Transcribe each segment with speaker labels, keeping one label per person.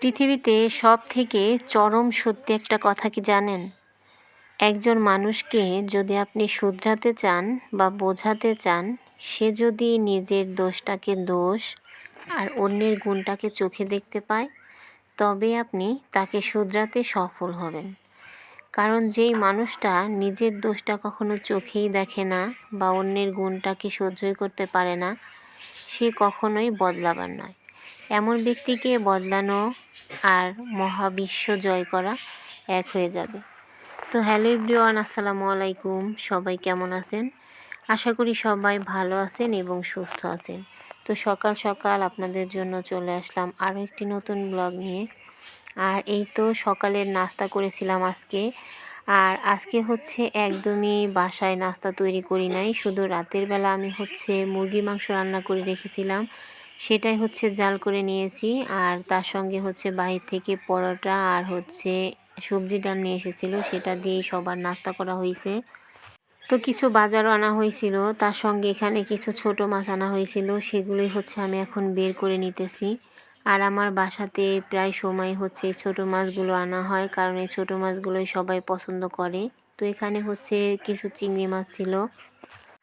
Speaker 1: পৃথিবীতে সব থেকে চরম সত্যি একটা কথা কি জানেন? একজন মানুষকে যদি আপনি শুধরাতে চান বা বোঝাতে চান, সে যদি নিজের দোষটাকে দোষ আর অন্যের গুণটাকে চোখে দেখতে পায় তবে আপনি তাকে শুধরাতে সফল হবেন। কারণ যেই মানুষটা নিজের দোষটা কখনো চোখেই দেখে না বা অন্যের গুণটাকে সহ্যই করতে পারে না, সে কখনোই বদলাবার নয়। এমন ব্যক্তিকে বদলানো আর মহাবিশ্ব জয় করা এক হয়ে যাবে। তো হ্যালো ইব্রিওয়ান আসসালামু আলাইকুম। সবাই কেমন আছেন? আশা করি সবাই ভালো আছেন এবং সুস্থ আছেন। তো সকাল সকাল আপনাদের জন্য চলে আসলাম আরও একটি নতুন ব্লগ নিয়ে। আর এই তো সকালের নাস্তা করেছিলাম আজকে। আর আজকে হচ্ছে একদমই বাসায় নাস্তা তৈরি করি নাই। শুধু রাতের বেলা আমি হচ্ছে মুরগি মাংস রান্না করে রেখেছিলাম। সেটাই হচ্ছে জাল করে নিয়েছি। আর তার সঙ্গে হচ্ছে বাহির থেকে পরোটা আর হচ্ছে সবজি ডাল নিয়ে এসেছিল, সেটা দিয়েই সবার নাস্তা করা হয়েছে। তো কিছু বাজারও আনা হয়েছিল, তার সঙ্গে এখানে কিছু ছোট মাছ আনা হয়েছিল, সেগুলোই হচ্ছে আমি এখন বের করে নিতেছি। আর আমার বাসাতে প্রায় সময় হচ্ছে ছোট মাছগুলো আনা হয়, কারণ এই ছোটো মাছগুলোই সবাই পছন্দ করে। তো এখানে হচ্ছে কিছু চিংড়ি মাছ ছিল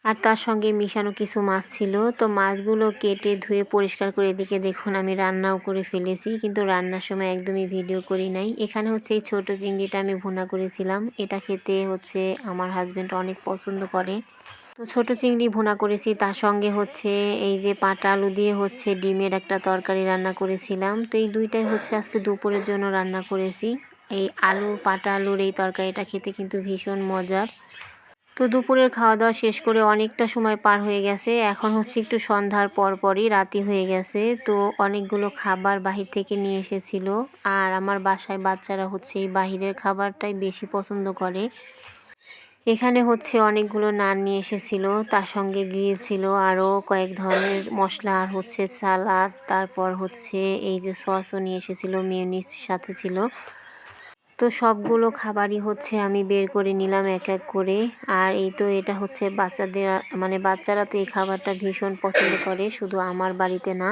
Speaker 1: আর তার সঙ্গে মিশানো কিছু মাছ ছিল। তো মাছগুলো কেটে ধুয়ে পরিষ্কার করে এদিকে দেখুন, আমি রান্নাও করে ফেলেছি, কিন্তু রান্নার সময় একদমই ভিডিও করি নাই। এখানে হচ্ছে এই ছোটো চিংড়িটা আমি ভুনা করেছিলাম। এটা খেতে হচ্ছে আমার হাজব্যান্ড অনেক পছন্দ করে। তো ছোট চিংড়ি ভুনা করেছি, তার সঙ্গে হচ্ছে এই যে পাটা আলু দিয়ে হচ্ছে ডিমের একটা তরকারি রান্না করেছিলাম। তো এই দুইটাই হচ্ছে আজকে দুপুরের জন্য রান্না করেছি। এই আলু, পাটা আলুর এই তরকারিটা খেতে কিন্তু ভীষণ মজার। তো দুপুরের খাওয়া দাওয়া শেষ করে অনেকটা সময় পার হয়ে গেছে। এখন হচ্ছে একটু সন্ধ্যার পরপরই রাতি হয়ে গেছে। তো অনেকগুলো খাবার বাহির থেকে নিয়ে এসেছিল। আর আমার বাসায় বাচ্চারা হচ্ছে এই বাহিরের খাবারটাই বেশি পছন্দ করে। এখানে হচ্ছে অনেকগুলো নান নিয়ে এসেছিল। তার সঙ্গে গিয়েছিল আরও কয়েক ধরনের মশলা, আর হচ্ছে সালাদ, তারপর হচ্ছে এই যে সসও নিয়ে এসেছিল মিউনিস সাথে ছিল। তো সবগুলো খাবারই হচ্ছে আমি বের করে নিলাম এক এক করে। আর এই তো এটা হচ্ছে বাচ্চাদের মানে বাচ্চারা তো এই খাবারটা ভীষণ পছন্দ করে, শুধু আমার বাড়িতে না।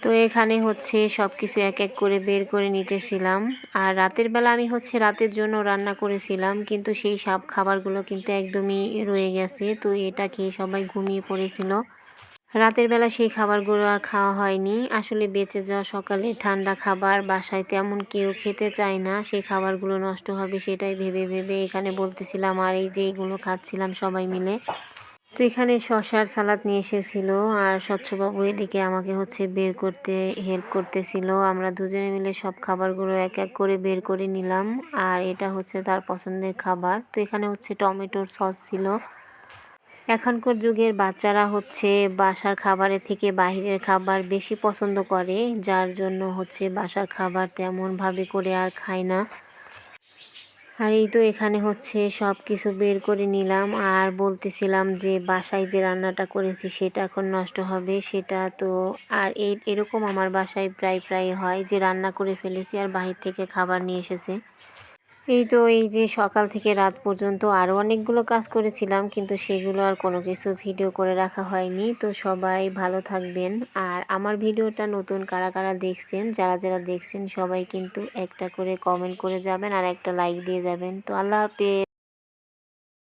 Speaker 1: তো এখানে হচ্ছে সব কিছু এক এক করে বের করে নিতেছিলাম। আর রাতের বেলা আমি হচ্ছে রাতের জন্য রান্না করেছিলাম, কিন্তু সেই সব খাবারগুলো কিন্তু একদমই রয়ে গেছে। তো এটা খেয়ে সবাই ঘুমিয়ে পড়েছিল। রাতের বেলা সেই খাবারগুলো আর খাওয়া হয়নি। আসলে বেঁচে যাওয়া সকালে ঠান্ডা খাবার, বাসায় তেমন কেউ খেতে চায় না। সেই খাবারগুলো নষ্ট হবে সেটাই ভেবে ভেবে এখানে বলতেছিলাম, আর এই যে এইগুলো খাচ্ছিলাম সবাই মিলে। তো এখানে শশার সালাদ নিয়ে এসেছিল আর স্বচ্ছবাবু এদিকে আমাকে হচ্ছে বের করতে, হেল্প করতেছিল। আমরা দুজনে মিলে সব খাবারগুলো এক এক করে বের করে নিলাম। আর এটা হচ্ছে তার পছন্দের খাবার। তো এখানে হচ্ছে টমেটোর সস ছিল। এখনকার যুগের বাচ্চারা হচ্ছে বাসার খাবারের থেকে বাহিরের খাবার বেশি পছন্দ করে, যার জন্য হচ্ছে বাসার খাবার তেমনভাবে করে আর খায় না। আর এই তো এখানে হচ্ছে সব কিছু বের করে নিলাম। আর বলতেছিলাম যে বাসায় যে রান্নাটা করেছি সেটা এখন নষ্ট হবে, সেটা তো আর এই এরকম আমার বাসায় প্রায় প্রায় হয় যে রান্না করে ফেলেছি আর বাহির থেকে খাবার নিয়ে এসেছে। এই তো এই যে সকাল থেকে রাত পর্যন্ত আরও অনেকগুলো কাজ করেছিলাম, কিন্তু সেগুলো আর কোনো কিছু ভিডিও করে রাখা হয়নি। তো সবাই ভালো থাকবেন। আর আমার ভিডিওটা নতুন কারা কারা দেখছেন, যারা যারা দেখছেন, সবাই কিন্তু একটা করে কমেন্ট করে যাবেন আর একটা লাইক দিয়ে যাবেন। তো আল্লাহ হাফেজ।